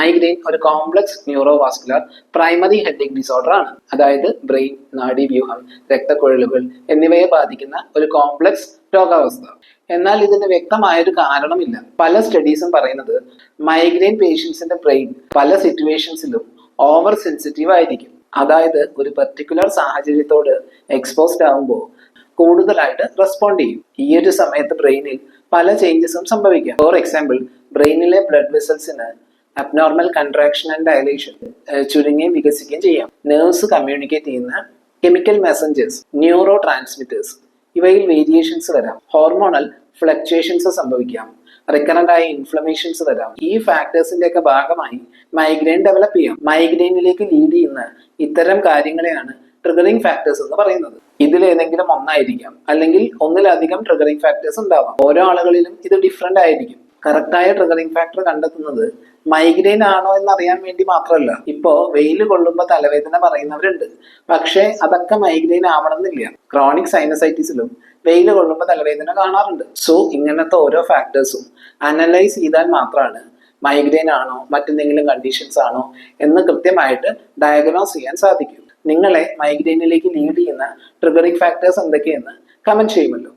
Migraine ഒരു complex neuro vascular primary heading disorder ആണ്. അതായത് ബ്രെയിൻ നാഡി വ്യൂഹം രക്തക്കുഴലുകൾ എന്നിവയെ ബാധിക്കുന്ന ഒരു കോംപ്ലക്സ് രോഗാവസ്ഥ. എന്നാൽ ഇതിന് വ്യക്തമായ ഒരു കാരണമില്ല. പല സ്റ്റഡീസും പറയുന്നത് മൈഗ്രെയിൻ പേഷ്യൻസിന്റെ ബ്രെയിൻ പല സിറ്റുവേഷൻസിലും ഓവർ സെൻസിറ്റീവ് ആയിരിക്കും. അതായത് ഒരു പെർട്ടിക്കുലർ സാഹചര്യത്തോട് എക്സ്പോസ്ഡ് ആകുമ്പോൾ കൂടുതലായിട്ട് റെസ്പോണ്ട് ചെയ്യും. ഈ ഒരു സമയത്ത് ബ്രെയിനിൽ പല ചേഞ്ചസും സംഭവിക്കാം. ഫോർ എക്സാമ്പിൾ ബ്രെയിനിലെ ബ്ലഡ് വെസൽസിന് അബ്നോർമൽ കൺട്രാക്ഷൻ ആൻഡ് ഡയലേഷൻ ചുരുങ്ങുകയും വികസിക്കുകയും ചെയ്യാം. നേഴ്സ് കമ്മ്യൂണിക്കേറ്റ് ചെയ്യുന്ന കെമിക്കൽ മെസ്സഞ്ചേഴ്സ് ന്യൂറോ ട്രാൻസ്മിറ്റേഴ്സ് ഇവയിൽ വേരിയേഷൻസ് വരാം. ഹോർമോണൽ ഫ്ലക്ച്വേഷൻസ് സംഭവിക്കാം. റിക്കറന്റ് ആയ ഇൻഫ്ലമേഷൻസ് വരാം. ഈ ഫാക്ടേഴ്സിന്റെ ഒക്കെ ഭാഗമായി മൈഗ്രെയിൻ ഡെവലപ്പ് ചെയ്യാം. മൈഗ്രെയിനിലേക്ക് ലീഡ് ചെയ്യുന്ന ഇത്തരം കാര്യങ്ങളെയാണ് ട്രിഗറിംഗ് ഫാക്ടേഴ്സ് എന്ന് പറയുന്നത്. ഇതിൽ ഏതെങ്കിലും ഒന്നായിരിക്കാം. അല്ലെങ്കിൽ ഒന്നിലധികം ട്രിഗറിംഗ് ഫാക്ടേഴ്സ് ഉണ്ടാവാം. ഓരോ ആളുകളിലും ഇത് ഡിഫറെന്റ് ആയിരിക്കും. കറക്റ്റായ ട്രിഗറിങ് ഫാക്ടർ കണ്ടെത്തുന്നത് മൈഗ്രെയിൻ ആണോ എന്ന് അറിയാൻ വേണ്ടി മാത്രമല്ല. ഇപ്പോ വെയിൽ കൊള്ളുമ്പോൾ തലവേദന പറയുന്നവരുണ്ട്. പക്ഷേ അതൊക്കെ മൈഗ്രെയിൻ ആവണമെന്നില്ല. ക്രോണിക് സൈനസൈറ്റിസിലും വെയിൽ കൊള്ളുമ്പോൾ തലവേദന കാണാറുണ്ട്. സോ ഇങ്ങനത്തെ ഓരോ ഫാക്ടേഴ്സും അനലൈസ് ചെയ്താൽ മാത്രമാണ് മൈഗ്രെയിൻ ആണോ മറ്റെന്തെങ്കിലും കണ്ടീഷൻസ് ആണോ എന്ന് കൃത്യമായിട്ട് ഡയഗ്നോസ് ചെയ്യാൻ സാധിക്കും. നിങ്ങളെ മൈഗ്രെയിനിലേക്ക് ലീഡ് ചെയ്യുന്ന ട്രിഗറിംഗ് ഫാക്ടേഴ്സ് എന്തൊക്കെയെന്ന് കമന്റ് ചെയ്യുമല്ലോ.